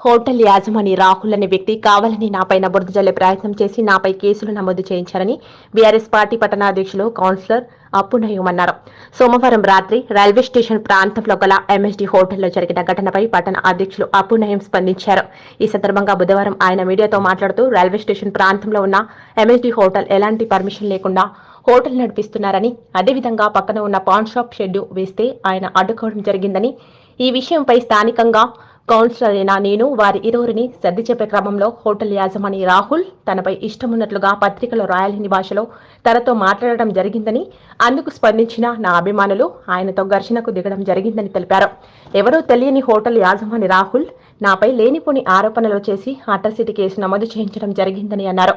Hotel యాజమాని Rahul అనే వ్యక్తి కావాలని నాపైన బురద జల్లే ప్రయత్నం చేసి నాపై కేసులు నమోదు చేయించారని బీఆర్ఎస్ పార్టీ పట్టణాధ్యక్షులు కౌన్సిలర్ అప్పునయం అన్నారు సోమవారం రాత్రి రైల్వే స్టేషన్ ప్రాంతంలో గల ఎంఎస్డీ హోటల్లో జరిగిన ఘటనపై పట్టణ అధ్యక్షులు అప్పునయం స్పందించారు. ఈ సందర్భంగా బుధవారం ఆయన మీడియాతో మాట్లాడుతూ రైల్వే స్టేషన్ ప్రాంతంలో ఉన్న ఎంఎస్డీ హోటల్ ఎలాంటి పర్మిషన్ లేకుండా హోటల్ నడిపిస్తున్నారని అదేవిధంగా పక్కన ఉన్న పాన్ షాప్ షెడ్ వేస్తే ఆయన అడ్డుకోవడం జరిగిందని ఈ విషయంపై స్థానికంగా కౌన్సిలర్ అయిన నేను? వారి ఇరువురిని సర్ది చెప్పే క్రమంలో హోటల్ యాజమాని రాహుల్ తనపై ఇష్టమున్నట్లుగా పత్రికలో రాయలేని భాషలో తనతో మాట్లాడడం జరిగిందని అందుకు స్పందించిన నా అభిమానులు ఆయనతో ఘర్షణకు దిగడం జరిగిందని తెలిపారు. ఎవరో తెలియని హోటల్ యాజమాని రాహుల్ నాపై లేనిపోని ఆరోపణలు చేసి అట్రసిటీ కేసు నమోదు చేయించడం జరిగిందని అన్నారు.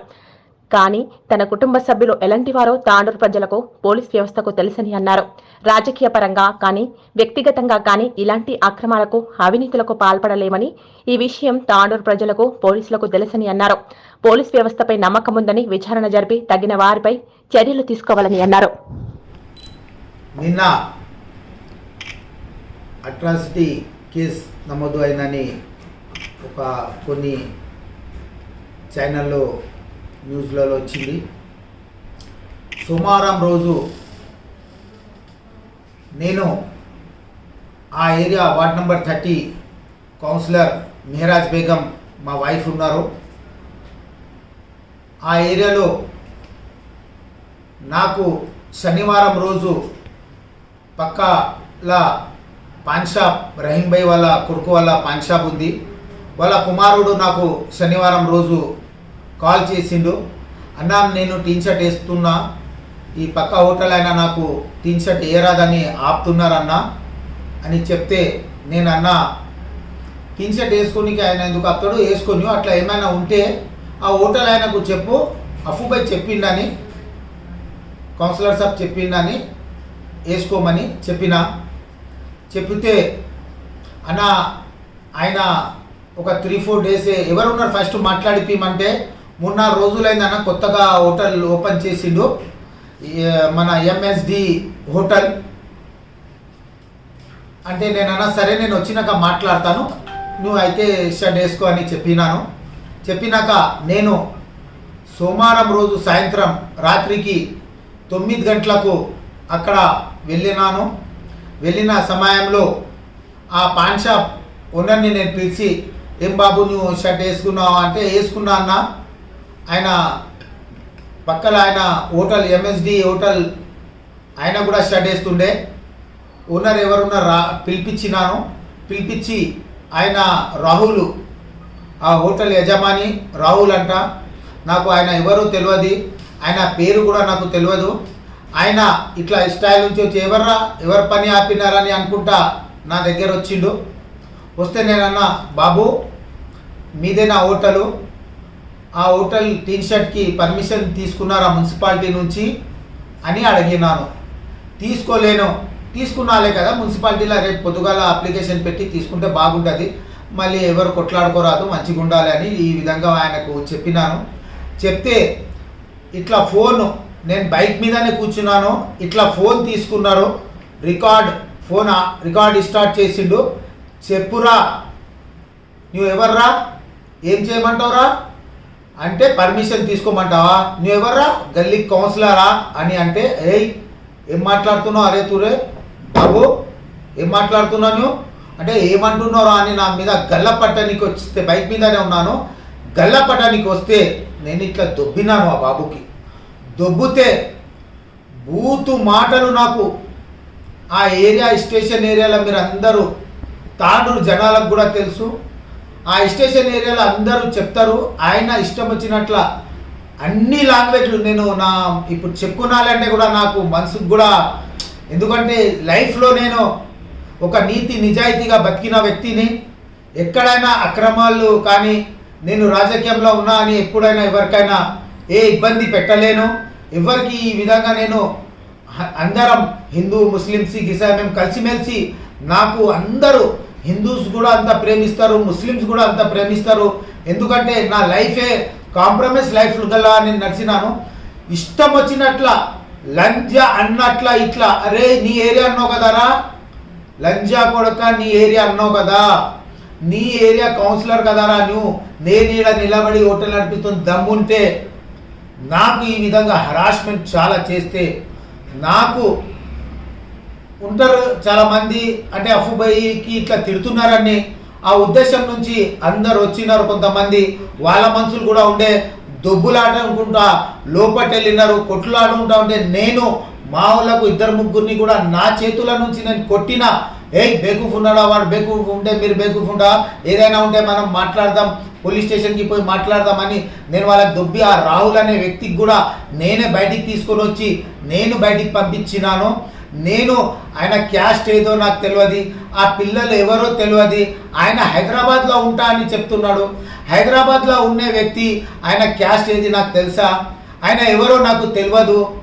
కానీ తన కుటుంబ సభ్యులు ఎలాంటి వారో తాండూరు ప్రజలకు పోలీస్ వ్యవస్థకు తెలుసని అన్నారు. రాజకీయ పరంగా కానీ వ్యక్తిగతంగా కానీ ఇలాంటి అక్రమాలకు అవినీతులకు పాల్పడలేమని ఈ విషయం తాండూరు ప్రజలకు పోలీసులకు తెలుసని అన్నారు. పోలీస్ వ్యవస్థపై నమ్మకం ఉందని విచారణ జరిపి తగిన వారిపై చర్యలు తీసుకోవాలని అన్నారు. నిన్న అట్రాసిటీ కేసు నమోదు అయిందని ఒక కొన్ని ఛానల్లో న్యూస్లలో వచ్చింది. సోమవారం రోజు నేను ఆ area ward number thirty councillor Mehraj Begum మా వైఫ్ ఉన్నారు. ఆ ఏరియాలో నాకు శనివారం రోజు పక్కలా పాన్ షాప్ రహీంభాయ్ వాళ్ళ కొడుకు వాళ్ళ పాన్ షాప్ ఉంది. వాళ్ళ కుమారుడు నాకు శనివారం రోజు కాల్ చేసిండు అన్నా నేను టీన్ షర్ట్ వేస్తున్నా ఈ పక్క హోటల్ అయినా నాకు టీన్ షర్ట్ వేయరాదని ఆపుతున్నారన్నా అని చెప్తే నేను అన్న టీన్ షర్ట్ వేసుకోనికి ఆయన ఎందుకు అతడు వేసుకొని అట్లా ఏమైనా ఉంటే ఆ హోటల్ ఆయనకు చెప్పు అఫుబై చెప్పిండని కౌన్సిలర్ సాబ్ చెప్పిండని వేసుకోమని చెప్పిన. చెప్పితే అన్న ఆయన ఒక త్రీ ఫోర్ డేస్ ఎవరున్నారు ఫస్ట్ మాట్లాడిపోమంటే మూడు నాలుగు రోజులైందన్న కొత్తగా హోటల్ ఓపెన్ చేసిండు. మన ఎంఎస్డి హోటల్. అంటే నేను అన్నా సరే నేను వచ్చినాక మాట్లాడతాను. నువ్వు అయితే షర్ట్ వేసుకో అని చెప్పినాను. చెప్పినాక నేను సోమవారం రోజు సాయంత్రం రాత్రికి తొమ్మిది గంటలకు అక్కడ వెళ్ళినాను. వెళ్ళిన సమయంలో ఆ పాన్ షాప్ ఓనర్ని నేను పిలిచి ఏం బాబు నువ్వు షర్ట్ వేసుకున్నావు? అంటే వేసుకున్నా అన్న. ఆయన పక్కన ఆయన హోటల్ ఎంఎస్డి హోటల్ ఆయన కూడా షర్ట్ వేస్తుండే ఓనర్ ఎవరున్నా రా పిలిపించినాను. పిలిపించి ఆయన రాహుల్ ఆ హోటల్ యజమాని రాహుల్ అంట. నాకు ఆయన ఎవరు తెలియదు ఆయన పేరు కూడా నాకు తెలియదు ఆయన ఇట్లా స్టైల్ నుంచి వచ్చి ఎవర్రా ఎవరి పని ఆపినారని అనుకుంటా నా దగ్గర వచ్చిండు. వస్తే నేను అన్నా బాబు మీదే నా హోటలు. ఆ హోటల్ టీన్ షర్ట్కి పర్మిషన్ తీసుకున్నారా మున్సిపాలిటీ నుంచి? అని అడిగినాను. తీసుకోలేను. తీసుకున్నాలే కదా మున్సిపాలిటీలో రేపు పొద్దుగాల అప్లికేషన్ పెట్టి తీసుకుంటే బాగుంటుంది. మళ్ళీ ఎవరు కొట్లాడుకోరాదు మంచిగా ఉండాలి అని ఈ విధంగా ఆయనకు చెప్పినాను. చెప్తే ఇట్లా ఫోన్ నేను బైక్ మీదనే కూర్చున్నాను. ఇట్లా ఫోన్ తీసుకున్నారు. రికార్డ్ ఫోన్ రికార్డ్ స్టార్ట్ చేసిండు. చెప్పురా నువ్వు ఎవర్రా ఏం చేయమంటావురా? అంటే పర్మిషన్ తీసుకోమంటావా? నువ్వు ఎవర్రా గల్లీ కౌన్సిలరా అని అంటే ఏయ్ ఏం మాట్లాడుతున్నావు అరే తూరే? బాబు ఏం మాట్లాడుతున్నావు నువ్వు? అంటే ఏమంటున్నారా అని నా మీద గల్ల పట్టడానికి వస్తే బైక్ మీదనే ఉన్నాను. గల్ల పట్టడానికి వస్తే నేను ఇట్లా దొబ్బినాను ఆ బాబుకి. దొబ్బితే బూతు మాటలు నాకు ఆ ఏరియా స్టేషన్ ఏరియాలో మీరు అందరూ తాండూరు జనాలకు కూడా తెలుసు. ఆ స్టేషన్ ఏరియాలో అందరూ చెప్తారు. ఆయన ఇష్టం వచ్చినట్ల అన్ని లాంగ్వేజ్లు నేను నా ఇప్పుడు చెప్పుకున్నాలంటే కూడా నాకు మనసుకు కూడా ఎందుకంటే లైఫ్లో నేను ఒక నీతి నిజాయితీగా బతికిన వ్యక్తిని ఎక్కడైనా అక్రమాలు కానీ నేను రాజకీయంలో ఉన్నా అని ఎప్పుడైనా ఎవరికైనా ఏ ఇబ్బంది పెట్టలేను. ఎవరికి ఈ విధంగా నేను అందరం హిందూ ముస్లిం సిక్ ఇసా మేము కలిసిమెలిసి నాకు అందరూ హిందూస్ కూడా అంత ప్రేమిస్తారు ముస్లిమ్స్ కూడా అంత ప్రేమిస్తారు. ఎందుకంటే నా లైఫే కాంప్రమైజ్ లైఫ్ గల్లా నేను నడిచినాను. ఇష్టం వచ్చినట్ల లంజ అన్నట్ల ఇట్లా అరే నీ ఏరియా అన్నావు కదరా? లంజా కొడక నీ ఏరియా అన్నావు కదా? నీ ఏరియా కౌన్సిలర్ కదరా నువ్వు? నేను ఈడ నిలబడి హోటల్ నడిపిస్తుంది దమ్ముంటే నాకు ఈ విధంగా హరాస్మెంట్ చాలా చేస్తే నాకు ఉంటారు. చాలా మంది అంటే అఫుబైకి ఇట్లా తిడుతున్నారని ఆ ఉద్దేశం నుంచి అందరు వచ్చినారు కొంతమంది. వాళ్ళ మనుషులు కూడా ఉండే దొబ్బులాడుకుంటా లోపట వెళ్ళినారు కొట్లాడుకుంటా ఉంటే నేను మా ఊళ్ళకు ఇద్దరు ముగ్గురిని కూడా నా చేతుల నుంచి నేను కొట్టిన. ఏ బేకూఫ్ ఉన్నాడా వాడు? బేకూఫ్ ఉంటే మీరు బేకూఫ్ ఉండా? ఏదైనా ఉంటే మనం మాట్లాడదాం పోలీస్ స్టేషన్కి పోయి మాట్లాడదామని నేను వాళ్ళకి దొబ్బి ఆ రాహుల్ అనే వ్యక్తికి కూడా నేనే బయటికి తీసుకొని వచ్చి నేను బయటికి పంపించినాను. నేను ఆయన క్యాస్ట్ ఏదో నాకు తెలియదు ఆ పిల్లలు ఎవరో తెలియదు ఆయన హైదరాబాద్లో ఉంటా అని చెప్తున్నాడు. హైదరాబాద్లో ఉండే వ్యక్తి ఆయన క్యాస్ట్ ఏది నాకు తెలుసా? ఆయన ఎవరో నాకు తెలియదు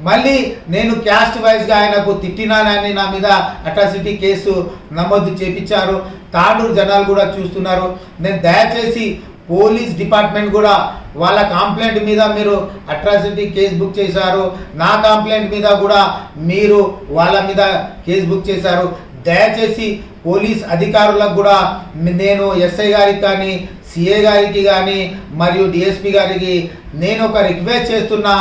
మళ్ళీ నేను క్యాస్ట్ వైజ్గా ఆయనకు తిట్టినానని నా మీద అట్రాసిటీ కేసు నమోదు చేపించారు. తాండూరు జనాలు కూడా చూస్తున్నారు. నేను దయచేసి పోలీస్ డిపార్ట్మెంట్ కూడా వాళ్ళ కంప్లైంట్ మీద మీరు అట్రాసిటీ కేసు బుక్ చేశారు. నా కంప్లైంట్ మీద కూడా మీరు వాళ్ళ మీద కేసు బుక్ చేశారు. దయచేసి పోలీస్ అధికారులకు కూడా నేను ఎస్ఐ గారికి కానీ సిఏ గారికి కానీ మరియు డిఎస్పి గారికి నేను ఒక రిక్వెస్ట్ చేస్తున్నా.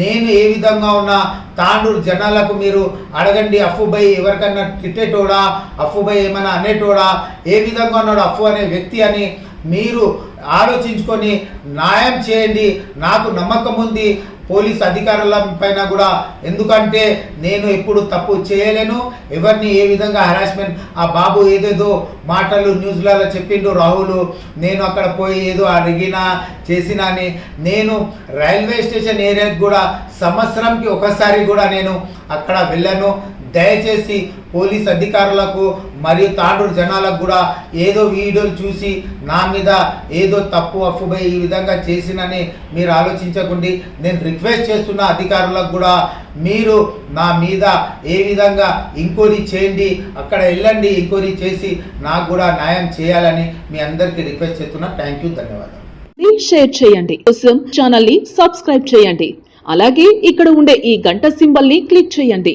నేను ఏ విధంగా ఉన్నా తాండూరు జనాలకు మీరు అడగండి అఫ్ఫుబై ఎవరికన్నా తిట్టేటోడా అఫ్ఫుబై ఏమైనా అనేటోడా ఏ విధంగా ఉన్నాడు అఫ్ఫు అనే వ్యక్తి అని మీరు ఆలోచించుకొని న్యాయం చేయండి. నాకు నమ్మకం ఉంది. పోలీస్ అధికారుల పైన కూడా. ఎందుకంటే నేను ఎప్పుడు తప్పు చేయలేను. ఎవరిని ఏ విధంగా హరాస్మెంట్ ఆ బాబు ఏదేదో మాటలు న్యూస్లలో చెప్పిండు రాహుల్. నేను అక్కడ పోయి ఏదో అడిగినా చేసినా అని. నేను రైల్వే స్టేషన్ ఏరియాకి కూడా సంవత్సరంకి ఒకసారి కూడా నేను అక్కడ వెళ్ళాను. దయచేసి పోలీస్ అధికారులకు మరియు తాండూరు జనాలకు కూడా ఏదో వీడియోలు చూసి నా మీద ఏదో తప్పు అప్పుపై ఈ విధంగా చేసినని మీరు ఆలోచించకండి. నేను రిక్వెస్ట్ చేస్తున్న అధికారులకు కూడా మీరు నా మీద ఏ విధంగా ఎంక్వైరీ చేయండి అక్కడ వెళ్ళండి ఎంక్వైరీ చేసి నాకు కూడా న్యాయం చేయాలని మీ అందరికీ రిక్వెస్ట్ చేస్తున్నా. థ్యాంక్ యూ ధన్యవాదాలు. షేర్ చేయండి. కోసం ఛానల్ని సబ్స్క్రైబ్ చేయండి. అలాగే ఇక్కడ ఉండే ఈ గంట సింబల్ని క్లిక్ చేయండి.